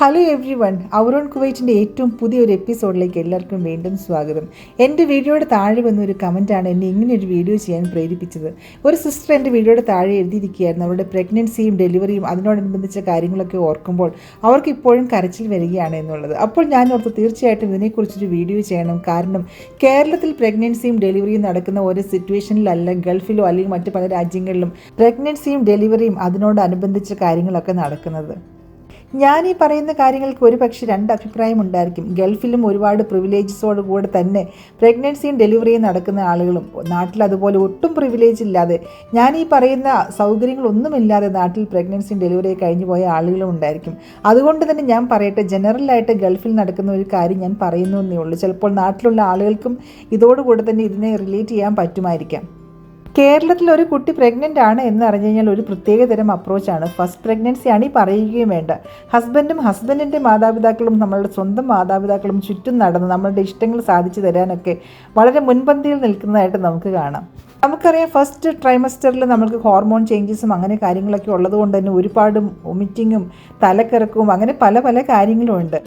Hello everyone അവറോൺ കുവൈറ്റിന്റെ ഏറ്റവും പുതിയൊരു എപ്പിസോഡിലേക്ക് എല്ലാവർക്കും വീണ്ടും സ്വാഗതം. എന്റെ വീഡിയോയുടെ താഴെ വന്ന ഒരു കമന്റാണ് എന്നെ ഇങ്ങനെ ഒരു വീഡിയോ ചെയ്യാൻ പ്രേരിപ്പിച്ചത്. ഒരു സിസ്റ്റർ എന്റെ വീഡിയോയുടെ താഴെ എഴുതിയിരിക്കുകയായിരുന്നു. അവരുടെ പ്രഗ്നൻസിയും ഡെലിവറിയും അതിനോടനുബന്ധിച്ച കാര്യങ്ങളൊക്കെ ഓർക്കുമ്പോൾ അവർക്ക് ഇപ്പോഴും കരച്ചിൽ വരികയാണ് എന്നുള്ളത്. അപ്പോൾ ഞാൻ ഓർത്ത് തീർച്ചയായിട്ടും ഇതിനെക്കുറിച്ചൊരു വീഡിയോ ചെയ്യണം. കാരണം കേരളത്തിൽ പ്രഗ്നൻസിയും ഡെലിവറിയും നടക്കുന്ന ഓരോ സിറ്റുവേഷനിലല്ല ഗൾഫിലോ അല്ലെങ്കിൽ മറ്റ് പല രാജ്യങ്ങളിലും പ്രഗ്നൻസിയും ഡെലിവറിയും അതിനോടനുബന്ധിച്ച കാര്യങ്ങളൊക്കെ നടക്കുന്നത്. ഞാൻ ഈ പറയുന്ന കാര്യങ്ങൾക്ക് ഒരു പക്ഷേ രണ്ട് അഭിപ്രായം ഉണ്ടായിരിക്കും ഗൾഫിലും ഒരുപാട് പ്രിവിലേജസോട് കൂടെ തന്നെ പ്രഗ്നൻസിയും ഡെലിവറിയും നടക്കുന്ന ആളുകളും. നാട്ടിൽ അതുപോലെ ഒട്ടും പ്രിവിലേജ് ഇല്ലാതെ ഞാൻ ഈ പറയുന്ന സൗകര്യങ്ങളൊന്നുമില്ലാതെ നാട്ടിൽ പ്രഗ്നൻസിയും ഡെലിവറിയും കഴിഞ്ഞു പോയ ആളുകളും ഉണ്ടായിരിക്കും. അതുകൊണ്ട് തന്നെ ഞാൻ പറയട്ടെ ജനറലായിട്ട് ഗൾഫിൽ നടക്കുന്ന ഒരു കാര്യം ഞാൻ പറയുന്നു എന്നേ ഉള്ളൂ. ചിലപ്പോൾ നാട്ടിലുള്ള ആളുകൾക്കും ഇതോടുകൂടെ തന്നെ ഇതിനെ റിലേറ്റ് ചെയ്യാൻ പറ്റുമായിരിക്കാം. കേരളത്തിൽ ഒരു കുട്ടി പ്രഗ്നന്റ് ആണ് എന്ന് അറിഞ്ഞു കഴിഞ്ഞാൽ ഒരു പ്രത്യേക തരം അപ്രോച്ചാണ് ഫസ്റ്റ് പ്രഗ്നൻസി ആണ് ഈ പറയുകയും വേണ്ട. ഹസ്ബൻഡും ഹസ്ബൻഡിന്റെ മാതാപിതാക്കളും നമ്മളുടെ സ്വന്തം മാതാപിതാക്കളും ചുറ്റും നടന്ന് നമ്മളുടെ ഇഷ്ടങ്ങൾ സാധിച്ചു തരാനൊക്കെ വളരെ മുൻപന്തിയിൽ നിൽക്കുന്നതായിട്ട് നമുക്ക് കാണാം. നമുക്കറിയാം ഫസ്റ്റ് ട്രൈമസ്റ്ററിൽ നമുക്ക് ഹോർമോൺ ചേഞ്ചസും അങ്ങനെ കാര്യങ്ങളൊക്കെ ഉള്ളതുകൊണ്ട് തന്നെ ഒരുപാട് വൊമിറ്റിങ്ങും തലക്കിറക്കവും അങ്ങനെ പല പല കാര്യങ്ങളും ഉണ്ട്.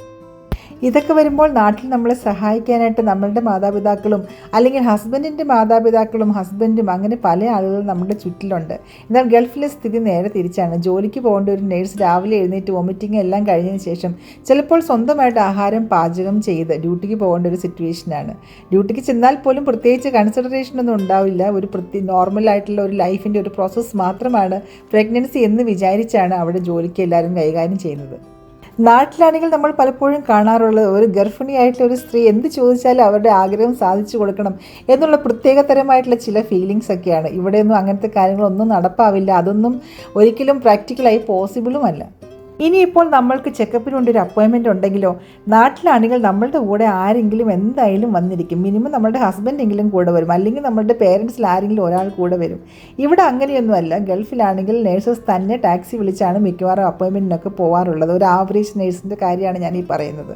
ഇതൊക്കെ വരുമ്പോൾ നാട്ടിൽ നമ്മളെ സഹായിക്കാനായിട്ട് നമ്മളുടെ മാതാപിതാക്കളും അല്ലെങ്കിൽ ഹസ്ബൻഡിന്റെ മാതാപിതാക്കളും ഹസ്ബൻഡും അങ്ങനെ പല ആളുകളും നമ്മുടെ ചുറ്റിലുണ്ട്. എന്നാൽ ഗൾഫിലെ സ്ഥിതി നേരെ തിരിച്ചാണ്. ജോലിക്ക് പോകേണ്ട ഒരു നേഴ്സ് രാവിലെ എഴുന്നേറ്റ് വോമിറ്റിംഗ് എല്ലാം കഴിഞ്ഞതിന് ശേഷം ചിലപ്പോൾ സ്വന്തമായിട്ട് ആഹാരം പാചകം ചെയ്ത് ഡ്യൂട്ടിക്ക് പോകേണ്ട ഒരു സിറ്റുവേഷനാണ്. ഡ്യൂട്ടിക്ക് ചെന്നാൽ പോലും പ്രത്യേകിച്ച് കൺസിഡറേഷൻ ഒന്നും ഉണ്ടാവില്ല. ഒരു പ്രത്യേക നോർമലായിട്ടുള്ള ഒരു ലൈഫിന്റെ ഒരു പ്രോസസ്സ് മാത്രമാണ് പ്രഗ്നൻസി എന്ന് വിചാരിച്ചാണ് അവിടെ ജോലിക്ക് എല്ലാവരും കൈകാര്യം ചെയ്യുന്നത്. നാട്ടിലാണെങ്കിൽ നമ്മൾ പലപ്പോഴും കാണാറുള്ളത് ഒരു ഗർഭിണിയായിട്ടുള്ള ഒരു സ്ത്രീ എന്ത് ചോദിച്ചാലും അവരുടെ ആഗ്രഹം സാധിച്ചു കൊടുക്കണം എന്നുള്ള പ്രത്യേകതരമായിട്ടുള്ള ചില ഫീലിങ്സ് ഒക്കെയാണ്. ഇവിടെയൊന്നും അങ്ങനത്തെ കാര്യങ്ങളൊന്നും നടപ്പാവില്ല. അതൊന്നും ഒരിക്കലും പ്രാക്ടിക്കലായി പോസിബിളുമല്ല ഇനിയിപ്പോൾ നമ്മൾക്ക് ചെക്കപ്പിന് വേണ്ടി ഒരു അപ്പോയിൻമെന്റ് ഉണ്ടെങ്കിലോ? നാട്ടിലാണെങ്കിൽ നമ്മളുടെ കൂടെ ആരെങ്കിലും എന്തായാലും വന്നിരിക്കും. മിനിമം നമ്മളുടെ ഹസ്ബൻഡെങ്കിലും കൂടെ വരും. അല്ലെങ്കിൽ നമ്മളുടെ പേരൻസിൽ ആരെങ്കിലും ഒരാൾ കൂടെ വരും. ഇവിടെ അങ്ങനെയൊന്നുമല്ല. ഗൾഫിലാണെങ്കിൽ നേഴ്സസ് തന്നെ ടാക്സി വിളിച്ചാണ് മിക്കവാറും അപ്പോയിൻമെന്റിനൊക്കെ പോകാറുള്ളത് ഒരു ആവറേജ് നേഴ്സിന്റെ കാര്യമാണ് ഞാൻ ഈ പറയുന്നത്.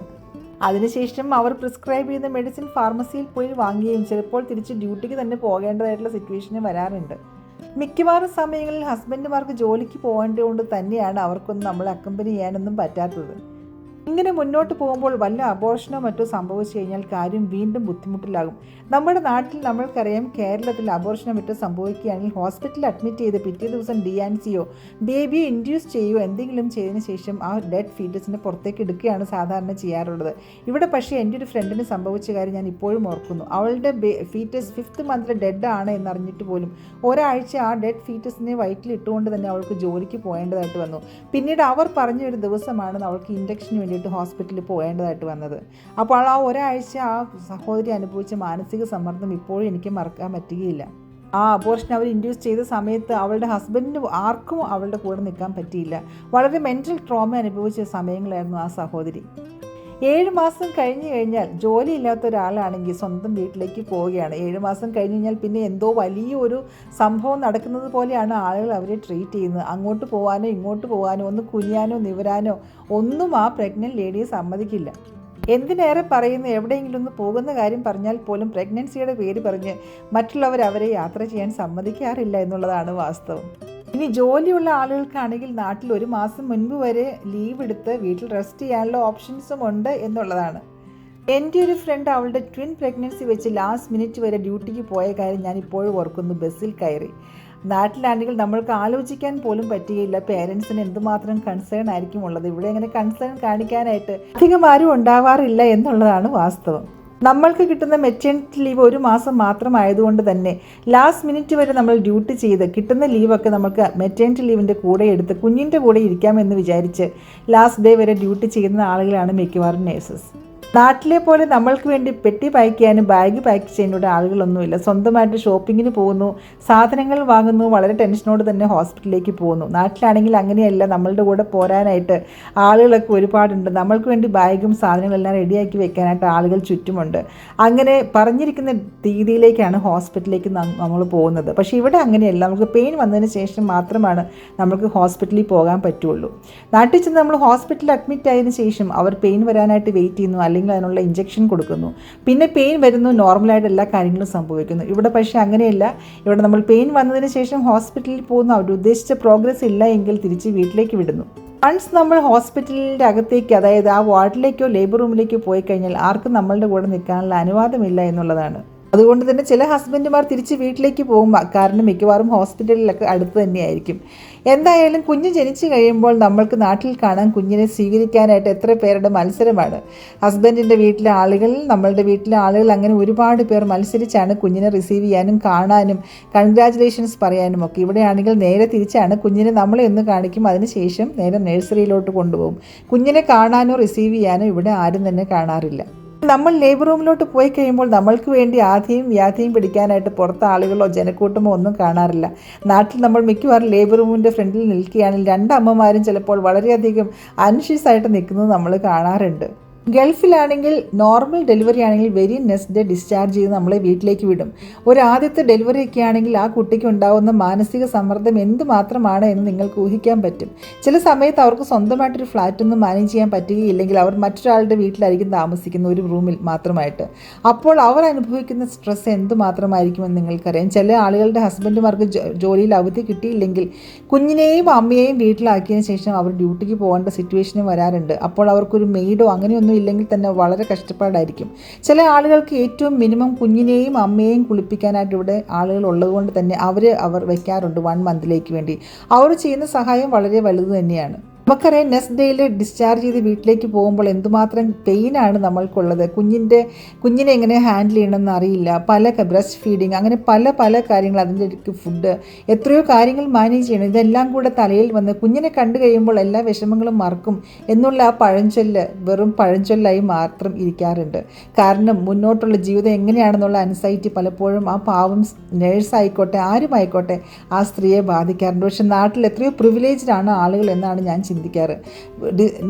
അതിനുശേഷം അവർ പ്രിസ്ക്രൈബ് ചെയ്യുന്ന മെഡിസിൻ ഫാർമസിയിൽ പോയി വാങ്ങുകയും ചിലപ്പോൾ തിരിച്ച് ഡ്യൂട്ടിക്ക് തന്നെ പോകേണ്ടതായിട്ടുള്ള സിറ്റുവേഷന് വരാറുണ്ട്. മിക്കവാറും സമയങ്ങളിൽ ഹസ്ബൻഡുമാർക്ക് ജോലിക്ക് പോകേണ്ടതുകൊണ്ട് തന്നെയാണ് അവർക്കൊന്നും നമ്മളെ അക്കമ്പനി ചെയ്യാനൊന്നും പറ്റാത്തത്. ഇങ്ങനെ മുന്നോട്ട് പോകുമ്പോൾ വല്ല അബോർഷനോ മറ്റോ സംഭവിച്ചു കഴിഞ്ഞാൽ കാര്യം വീണ്ടും ബുദ്ധിമുട്ടിലാകും. നമ്മുടെ നാട്ടിൽ നമ്മൾക്കറിയാം കേരളത്തിൽ അബോർഷനോ മറ്റോ സംഭവിക്കുകയാണെങ്കിൽ ഹോസ്പിറ്റലിൽ അഡ്മിറ്റ് ചെയ്ത് പിറ്റേ ദിവസം ഡി ആൻ സിയോ ബേബിയെ ഇൻഡ്യൂസ് ചെയ്യുകയോ എന്തെങ്കിലും ചെയ്തതിന് ശേഷം ആ ഡെഡ് ഫീറ്റസിനെ പുറത്തേക്ക് എടുക്കുകയാണ് സാധാരണ ചെയ്യാറുള്ളത്. ഇവിടെ പക്ഷേ എന്റെ ഒരു ഫ്രണ്ടിന് സംഭവിച്ച കാര്യം ഞാൻ ഇപ്പോഴും ഓർക്കുന്നു. അവളുടെ ഫീറ്റസ് ഫിഫ്ത്ത് മന്തിൽ ഡെഡ് ആണ് എന്നറിഞ്ഞിട്ട് പോലും ഒരാഴ്ച ആ ഡെഡ് ഫീറ്റസിനെ വയറ്റിൽ ഇട്ടുകൊണ്ട് തന്നെ അവൾക്ക് ജോലിക്ക് പോകേണ്ടതായിട്ട് വന്നു. പിന്നീട് അവർ പറഞ്ഞ ഒരു ദിവസമാണ് അവൾക്ക് ഇൻഡക്ഷന് വേണ്ടിയിട്ട് ഹോസ്പിറ്റലിൽ പോകേണ്ടതായിട്ട് വന്നത്. അപ്പോൾ ആ ഒരാഴ്ച ആ സഹോദരി അനുഭവിച്ച മാനസിക സമ്മർദ്ദം ഇപ്പോഴും എനിക്ക് മറക്കാൻ പറ്റുകയില്ല. ആ അബോർഷൻ അവർ ഇൻഡ്യൂസ് ചെയ്ത സമയത്ത് അവളുടെ ഹസ്ബൻഡിന് ആർക്കും അവളുടെ കൂടെ നിൽക്കാൻ പറ്റിയില്ല. വളരെ മെന്റൽ ട്രോമ അനുഭവിച്ച സമയങ്ങളായിരുന്നു ആ സഹോദരി. ഏഴ് മാസം കഴിഞ്ഞു കഴിഞ്ഞാൽ ജോലി ഇല്ലാത്ത ഒരാളാണെങ്കിൽ സ്വന്തം വീട്ടിലേക്ക് പോവുകയാണ്. ഏഴ് മാസം കഴിഞ്ഞ് കഴിഞ്ഞാൽ പിന്നെ എന്തോ വലിയൊരു സംഭവം നടക്കുന്നത് പോലെയാണ് ആളുകൾ അവരെ ട്രീറ്റ് ചെയ്യുന്നത്. അങ്ങോട്ട് പോകാനോ ഇങ്ങോട്ട് പോകാനോ ഒന്ന് കുനിയാനോ നിവരാനോ ഒന്നും ആ പ്രഗ്നന്റ് ലേഡിയെ സമ്മതിക്കില്ല. എന്തിനേറെ പറയുന്നു? എവിടെയെങ്കിലും ഒന്ന് പോകുന്ന കാര്യം പറഞ്ഞാൽ പോലും പ്രഗ്നൻസിയുടെ പേര് പറഞ്ഞ് മറ്റുള്ളവർ അവരെ യാത്ര ചെയ്യാൻ സമ്മതിക്കാറില്ല എന്നുള്ളതാണ് വാസ്തവം. ഇനി ജോലിയുള്ള ആളുകൾക്കാണെങ്കിൽ നാട്ടിൽ ഒരു മാസം മുൻപ് വരെ ലീവ് എടുത്ത് വീട്ടിൽ റെസ്റ്റ് ചെയ്യാനുള്ള ഓപ്ഷൻസും ഉണ്ട് എന്നുള്ളതാണ്. എന്റെ ഒരു ഫ്രണ്ട് അവളുടെ ട്വിൻ പ്രഗ്നൻസി വെച്ച് ലാസ്റ്റ് മിനിറ്റ് വരെ ഡ്യൂട്ടിക്ക് പോയ കാര്യം ഞാൻ ഇപ്പോഴും ഓർക്കുന്നു ബസ്സിൽ കയറി. നാട്ടിലാണെങ്കിൽ നമ്മൾക്ക് ആലോചിക്കാൻ പോലും പറ്റുകയില്ല പേരൻസിന് എന്തുമാത്രം കൺസേൺ ആയിരിക്കും ഉള്ളത്. ഇവിടെ അങ്ങനെ കൺസേൺ കാണിക്കാനായിട്ട് അധികം ആരും ഉണ്ടാവാറില്ല എന്നുള്ളതാണ് വാസ്തവം. നമ്മൾക്ക് കിട്ടുന്ന മെറ്റേണിറ്റി ലീവ് ഒരു മാസം മാത്രമായതുകൊണ്ട് തന്നെ ലാസ്റ്റ് മിനിറ്റ് വരെ നമ്മൾ ഡ്യൂട്ടി ചെയ്ത് കിട്ടുന്ന ലീവൊക്കെ നമുക്ക് മെറ്റേണിറ്റി ലീവിന്റെ കൂടെ എടുത്ത് കുഞ്ഞിന്റെ കൂടെ ഇരിക്കാമെന്ന് വിചാരിച്ച് ലാസ്റ്റ് ഡേ വരെ ഡ്യൂട്ടി ചെയ്യുന്ന ആളുകളാണ് മിക്കവാറും നേഴ്സസ് നാട്ടിലെ പോലെ നമ്മൾക്ക് വേണ്ടി പെട്ടി പാക്ക് ചെയ്യാനും ബാഗ് പാക്ക് ചെയ്യാനുള്ള ആളുകളൊന്നുമില്ല. സ്വന്തമായിട്ട് ഷോപ്പിങ്ങിന് പോകുന്നു സാധനങ്ങൾ വാങ്ങുന്നു വളരെ ടെൻഷനോട് തന്നെ ഹോസ്പിറ്റലിലേക്ക് പോകുന്നു. നാട്ടിലാണെങ്കിൽ അങ്ങനെയല്ല നമ്മളുടെ കൂടെ പോരാനായിട്ട് ആളുകളൊക്കെ ഒരുപാടുണ്ട്. നമ്മൾക്ക് വേണ്ടി ബാഗും സാധനങ്ങളെല്ലാം റെഡിയാക്കി വെക്കാനായിട്ട് ആളുകൾ ചുറ്റുമുണ്ട്. അങ്ങനെ പറഞ്ഞിരിക്കുന്ന രീതിയിലേക്കാണ് ഹോസ്പിറ്റലിലേക്ക് നമ്മൾ പോകുന്നത്. പക്ഷേ ഇവിടെ അങ്ങനെയല്ല. നമുക്ക് പെയിൻ വന്നതിന് ശേഷം മാത്രമാണ് നമുക്ക് ഹോസ്പിറ്റലിൽ പോകാൻ പറ്റുള്ളൂ. നാട്ടിൽ ചെന്ന് നമ്മൾ ഹോസ്പിറ്റലിൽ അഡ്മിറ്റ് ആയതിനു ശേഷം അവർ പെയിൻ വരാനായിട്ട് വെയിറ്റ് ചെയ്യുന്നു. അല്ലെങ്കിൽ അതിനുള്ള ഇഞ്ചക്ഷൻ കൊടുക്കുന്നു. പിന്നെ പെയിൻ വരുന്നു നോർമലായിട്ട് എല്ലാ കാര്യങ്ങളും സംഭവിക്കുന്നു. ഇവിടെ പക്ഷേ അങ്ങനെയല്ല. ഇവിടെ നമ്മൾ പെയിൻ വന്നതിന് ശേഷം ഹോസ്പിറ്റലിൽ പോകുന്നു. അവർ ഉദ്ദേശിച്ച പ്രോഗ്രസ് ഇല്ല എങ്കിൽ തിരിച്ച് വീട്ടിലേക്ക് വിടുന്നു. വൺസ് നമ്മൾ ഹോസ്പിറ്റലിന്റെ അകത്തേക്ക് അതായത് ആ വാർഡിലേക്കോ ലേബർ റൂമിലേക്കോ പോയി കഴിഞ്ഞാൽ ആർക്കും നമ്മളുടെ കൂടെ നിൽക്കാനുള്ള അനുവാദമില്ല എന്നുള്ളതാണ്. അതുകൊണ്ട് തന്നെ ചില ഹസ്ബൻഡുമാർ തിരിച്ച് വീട്ടിലേക്ക് പോകും കാരണം മിക്കവാറും ഹോസ്പിറ്റലിലൊക്കെ അടുത്ത് തന്നെയായിരിക്കും. എന്തായാലും കുഞ്ഞ് ജനിച്ചു കഴിയുമ്പോൾ നമ്മൾക്ക് നാട്ടിൽ കാണാൻ കുഞ്ഞിനെ സ്വീകരിക്കാനായിട്ട് എത്ര പേരുടെ മത്സരമാണ്. ഹസ്ബൻഡിന്റെ വീട്ടിലെ ആളുകൾ നമ്മളുടെ വീട്ടിലെ ആളുകൾ അങ്ങനെ ഒരുപാട് പേർ മത്സരിച്ചാണ് കുഞ്ഞിനെ റിസീവ് ചെയ്യാനും കാണാനും കൺഗ്രാറ്റുലേഷൻസ് പറയാനും ഒക്കെ. ഇവിടെയാണെങ്കിൽ നേരെ തിരിച്ചാണ് കുഞ്ഞിനെ നമ്മളെ ഒന്ന് കാണിക്കും. അതിനുശേഷം നേരെ നഴ്സറിയിലോട്ട് കൊണ്ടുപോകും. കുഞ്ഞിനെ കാണാനോ റിസീവ് ചെയ്യാനോ ഇവിടെ ആരും തന്നെ കാണാറില്ല. നമ്മൾ ലേബർ റൂമിലോട്ട് പോയി കഴിയുമ്പോൾ നമ്മൾക്ക് വേണ്ടി ആദ്യം വ്യാധിയും പിടിക്കാനായിട്ട് പുറത്ത് ആളുകളോ ജനക്കൂട്ടമോ ഒന്നും കാണാറില്ല. നാട്ടിൽ നമ്മൾ മിക്കവാറും ലേബർ റൂമിന്റെ ഫ്രണ്ടിൽ നിൽക്കുകയാണെങ്കിൽ രണ്ടമ്മമാരും ചിലപ്പോൾ വളരെയധികം അൻഷ്യസായിട്ട് നിൽക്കുന്നത് നമ്മൾ കാണാറുണ്ട്. ഗൾഫിലാണെങ്കിൽ നോർമൽ ഡെലിവറി ആണെങ്കിൽ വെരി നെക്സ്റ്റ് ഡേ ഡിസ്ചാർജ് ചെയ്ത് നമ്മളെ വീട്ടിലേക്ക് വിടും. ഒരു ആദ്യത്തെ ഡെലിവറി ഒക്കെ ആണെങ്കിൽ ആ കുട്ടിക്ക് ഉണ്ടാകുന്ന മാനസിക സമ്മർദ്ദം എന്തുമാത്രമാണ് എന്ന് നിങ്ങൾക്ക് ഊഹിക്കാൻ പറ്റും. ചില സമയത്ത് അവർക്ക് സ്വന്തമായിട്ടൊരു ഫ്ലാറ്റ് ഒന്നും മാനേജ് ചെയ്യാൻ പറ്റുകയില്ലെങ്കിൽ അവർ മറ്റൊരാളുടെ വീട്ടിലായിരിക്കും താമസിക്കുന്ന ഒരു റൂമിൽ മാത്രമായിട്ട്. അപ്പോൾ അവർ അനുഭവിക്കുന്ന സ്ട്രെസ് എന്തുമാത്രമായിരിക്കുമെന്ന് നിങ്ങൾക്കറിയാം. ചില ആളുകളുടെ ഹസ്ബൻഡുമാർക്ക് ജോലിയിൽ അവധി കിട്ടിയില്ലെങ്കിൽ കുഞ്ഞിനെയും അമ്മയെയും വീട്ടിലാക്കിയതിന് ശേഷം അവർ ഡ്യൂട്ടിക്ക് പോകേണ്ട സിറ്റുവേഷനും വരാറുണ്ട്. അപ്പോൾ അവർക്കൊരു മെയ്ഡോ അങ്ങനെയൊന്നും ഇല്ലെങ്കിൽ തന്നെ വളരെ കഷ്ടപ്പാടായിരിക്കും. ചില ആളുകൾക്ക് ഏറ്റവും മിനിമം കുഞ്ഞിനെയും അമ്മയെയും കുളിപ്പിക്കാനായിട്ട് ഇവിടെ ആളുകൾ ഉള്ളതുകൊണ്ട് തന്നെ അവർ അവർ വയ്ക്കാറുണ്ട് വൺ മന്തിലേക്ക് വേണ്ടി. അവർ ചെയ്യുന്ന സഹായം വളരെ വലുത് തന്നെയാണ്. നമുക്കറിയാം നെക്സ്റ്റ് ഡേയിൽ ഡിസ്ചാർജ് ചെയ്ത് വീട്ടിലേക്ക് പോകുമ്പോൾ എന്തുമാത്രം പെയിനാണ് നമ്മൾക്കുള്ളത്? കുഞ്ഞിന്റെ കുഞ്ഞിനെ എങ്ങനെ ഹാൻഡിൽ ചെയ്യണമെന്ന് അറിയില്ല പല ബ്രസ്റ്റ് ഫീഡിങ് അങ്ങനെ പല പല കാര്യങ്ങൾ അതിന്റെ ഇടയ്ക്ക് ഫുഡ് എത്രയോ കാര്യങ്ങൾ മാനേജ് ചെയ്യണം. ഇതെല്ലാം കൂടെ തലയിൽ വന്ന് കുഞ്ഞിനെ കണ്ടു കഴിയുമ്പോൾ എല്ലാ വിഷമങ്ങളും മറക്കും എന്നുള്ള ആ പഴഞ്ചൊല്ല് വെറും പഴഞ്ചൊല്ലായി മാത്രം ഇരിക്കാറുണ്ട്. കാരണം മുന്നോട്ടുള്ള ജീവിതം എങ്ങനെയാണെന്നുള്ള അൻസൈറ്റി പലപ്പോഴും ആ പാവം നേഴ്സായിക്കോട്ടെ ആരുമായിക്കോട്ടെ ആ സ്ത്രീയെ ബാധിക്കാറുണ്ട്. പക്ഷെ നാട്ടിൽ എത്രയോ പ്രിവിലേജ്ഡ് ആണ് ആളുകൾ എന്നാണ് ഞാൻ ചിന്തിക്കാറ്.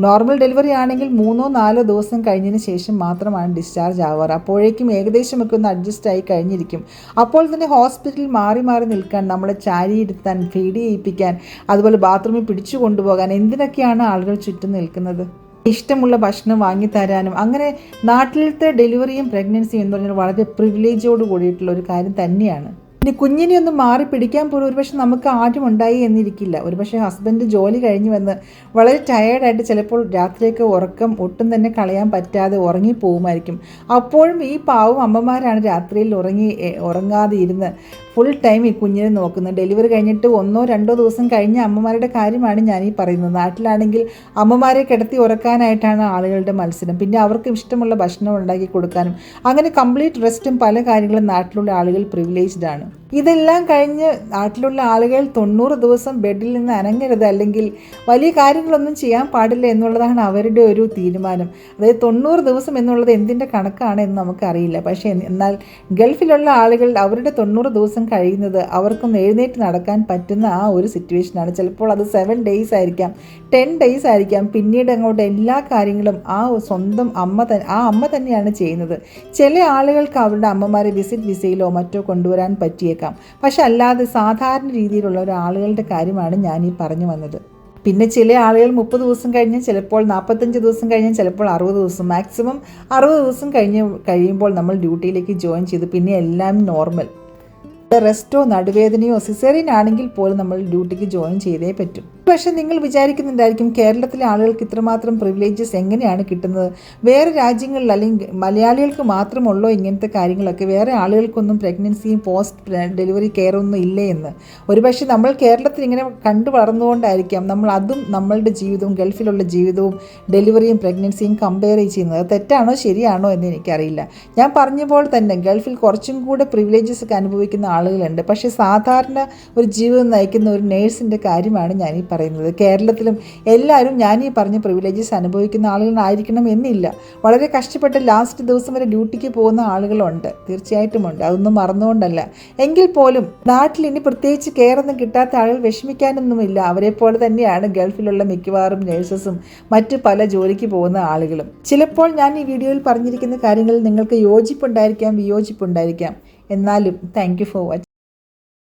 നോർമൽ ഡെലിവറി ആണെങ്കിൽ മൂന്നോ നാലോ ദിവസം കഴിഞ്ഞതിന് ശേഷം മാത്രമാണ് ഡിസ്ചാർജ് ആവാറ്. അപ്പോഴേക്കും ഏകദേശം ഒക്കെ ഒന്ന് അഡ്ജസ്റ്റ് ആയി കഴിഞ്ഞിരിക്കും. അപ്പോൾ തന്നെ ഹോസ്പിറ്റലിൽ മാറി മാറി നിൽക്കാൻ നമ്മളെ ചാരിയിരുത്താൻ ഫീഡ് ചെയ്യിപ്പിക്കാൻ അതുപോലെ ബാത്റൂമിൽ പിടിച്ചു കൊണ്ടുപോകാൻ എന്തിനൊക്കെയാണ് ആളുകൾ ചുറ്റും നിൽക്കുന്നത്? ഇഷ്ടമുള്ള ഭക്ഷണം വാങ്ങിത്തരാനും അങ്ങനെ നാട്ടിലത്തെ ഡെലിവറിയും പ്രഗ്നൻസിയും എന്ന് പറഞ്ഞാൽ വളരെ പ്രിവിലേജോട് കൂടിയിട്ടുള്ള ഒരു കാര്യം തന്നെയാണ്. ഇനി കുഞ്ഞിനെ ഒന്ന് മാറി പിടിക്കാൻ പോലും ഒരുപക്ഷെ നമുക്ക് ആദ്യം ഉണ്ടായി എന്നിരിക്കില്ല. ഒരുപക്ഷെ ഹസ്ബൻഡ് ജോലി കഴിഞ്ഞ് വന്ന് വളരെ ടയേർഡായിട്ട് ചിലപ്പോൾ രാത്രിയൊക്കെ ഉറക്കം ഒട്ടും തന്നെ കളയാൻ പറ്റാതെ ഉറങ്ങി ഉറങ്ങിപ്പോകുമായിരിക്കും അപ്പോഴും ഈ പാവം അമ്മമാരാണ് രാത്രിയിൽ ഉറങ്ങി ഉറങ്ങാതെ ഇരുന്ന് ഫുൾ ടൈം ഈ കുഞ്ഞിനെ നോക്കുന്നത്. ഡെലിവറി കഴിഞ്ഞിട്ട് ഒന്നോ രണ്ടോ ദിവസം കഴിഞ്ഞ അമ്മമാരുടെ കാര്യമാണ് ഞാൻ ഈ പറയുന്നത്. നാട്ടിലാണെങ്കിൽ അമ്മമാരെ കിടത്തി ഉറക്കാനായിട്ടാണ് ആളുകളുടെ മത്സരം. പിന്നെ അവർക്ക് ഇഷ്ടമുള്ള ഭക്ഷണം ഉണ്ടാക്കി കൊടുക്കാനും അങ്ങനെ കംപ്ലീറ്റ് റെസ്റ്റും പല കാര്യങ്ങളും നാട്ടിലുള്ള ആളുകൾ പ്രിവിലേജ്ഡ് ആണ്. ഇതെല്ലാം കഴിഞ്ഞ് നാട്ടിലുള്ള ആളുകൾ തൊണ്ണൂറ് ദിവസം ബെഡിൽ നിന്ന് അനങ്ങരുത് അല്ലെങ്കിൽ വലിയ കാര്യങ്ങളൊന്നും ചെയ്യാൻ പാടില്ല എന്നുള്ളതാണ് അവരുടെ ഒരു തീരുമാനം. അതായത് തൊണ്ണൂറ് ദിവസം എന്നുള്ളത് എന്തിന്റെ കണക്കാണ് എന്ന് നമുക്കറിയില്ല. പക്ഷേ എന്നാൽ ഗൾഫിലുള്ള ആളുകൾ അവരുടെ തൊണ്ണൂറ് ദിവസം കഴിയുന്നത് അവർക്കൊന്ന് എഴുന്നേറ്റ് നടക്കാൻ പറ്റുന്ന ആ ഒരു സിറ്റുവേഷനാണ്. ചിലപ്പോൾ അത് സെവൻ ഡേയ്സ് ആയിരിക്കാം ടെൻ ഡേയ്സ് ആയിരിക്കാം. പിന്നീട് അങ്ങോട്ട് എല്ലാ കാര്യങ്ങളും ആ സ്വന്തം അമ്മ ആ അമ്മ തന്നെയാണ് ചെയ്യുന്നത്. ചില ആളുകൾക്ക് അവരുടെ അമ്മമാരെ വിസിറ്റ് വിസയിലോ മറ്റോ കൊണ്ടുവരാൻ പറ്റിയേക്കാം പക്ഷെ അല്ലാതെ സാധാരണ രീതിയിലുള്ള ഒരാളുകളുടെ കാര്യമാണ് ഞാൻ ഈ പറഞ്ഞു വന്നത്. പിന്നെ ചില ആളുകൾ മുപ്പത് ദിവസം കഴിഞ്ഞ് ചിലപ്പോൾ നാൽപ്പത്തഞ്ച് ദിവസം കഴിഞ്ഞ് ചിലപ്പോൾ അറുപത് ദിവസം. മാക്സിമം അറുപത് ദിവസം കഴിഞ്ഞ് കഴിയുമ്പോൾ നമ്മൾ ഡ്യൂട്ടിയിലേക്ക് ജോയിൻ ചെയ്ത് പിന്നെ എല്ലാം നോർമൽ റെസ്റ്റോ നടുവേദനയോ സിസേറിയൻ ആണെങ്കിൽ പോലും നമ്മൾ ഡ്യൂട്ടിക്ക് ജോയിൻ ചെയ്തേ പറ്റും. പക്ഷേ നിങ്ങൾ വിചാരിക്കുന്നുണ്ടായിരിക്കും കേരളത്തിലെ ആളുകൾക്ക് ഇത്രമാത്രം പ്രിവിലേജസ് എങ്ങനെയാണ് കിട്ടുന്നത്? വേറെ രാജ്യങ്ങളിൽ അല്ലെങ്കിൽ മലയാളികൾക്ക് മാത്രമുള്ളോ ഇങ്ങനത്തെ കാര്യങ്ങളൊക്കെ? വേറെ ആളുകൾക്കൊന്നും പ്രഗ്നൻസിയും പോസ്റ്റ് ഡെലിവറി കെയറൊന്നും ഇല്ലേ എന്ന്? ഒരുപക്ഷെ നമ്മൾ കേരളത്തിൽ ഇങ്ങനെ കണ്ടു വളർന്നുകൊണ്ടായിരിക്കാം നമ്മൾ അതും നമ്മളുടെ ജീവിതവും ഗൾഫിലുള്ള ജീവിതവും ഡെലിവറിയും പ്രഗ്നൻസിയും കമ്പയർ ചെയ്യുന്നത്. തെറ്റാണോ ശരിയാണോ എന്ന് എനിക്കറിയില്ല. ഞാൻ പറഞ്ഞ പോലെ തന്നെ ഗൾഫിൽ കുറച്ചും കൂടെ പ്രിവിലേജസ് ഒക്കെ അനുഭവിക്കുന്ന ആളുകളുണ്ട്. പക്ഷേ സാധാരണ ഒരു ജീവിതം നയിക്കുന്ന ഒരു നേഴ്സിന്റെ കാര്യമാണ് ഞാൻ ഈ പറയുന്നത്. കേരളത്തിലും എല്ലാവരും ഞാൻ ഈ പറഞ്ഞ പ്രിവിലേജസ് അനുഭവിക്കുന്ന ആളുകളായിരിക്കണം എന്നില്ല. വളരെ കഷ്ടപ്പെട്ട് ലാസ്റ്റ് ദിവസം വരെ ഡ്യൂട്ടിക്ക് പോകുന്ന ആളുകളുണ്ട്. തീർച്ചയായിട്ടും ഉണ്ട്. അതൊന്നും മറന്നുകൊണ്ടല്ല. എങ്കിൽ പോലും നാട്ടിൽ ഇനി പ്രത്യേകിച്ച് കെയർ ഒന്നും കിട്ടാത്ത ആളുകൾ വിഷമിക്കാനൊന്നുമില്ല. അവരെ പോലെ തന്നെയാണ് ഗൾഫിലുള്ള മിക്കവാറും നഴ്സസും മറ്റു പല ജോലിക്ക് പോകുന്ന ആളുകളും. ചിലപ്പോൾ ഞാൻ ഈ വീഡിയോയിൽ പറഞ്ഞിരിക്കുന്ന കാര്യങ്ങളിൽ നിങ്ങൾക്ക് യോജിപ്പുണ്ടായിരിക്കാം വിയോജിപ്പുണ്ടായിരിക്കാം. എന്നാലും താങ്ക് യു ഫോർ വാച്ചിങ്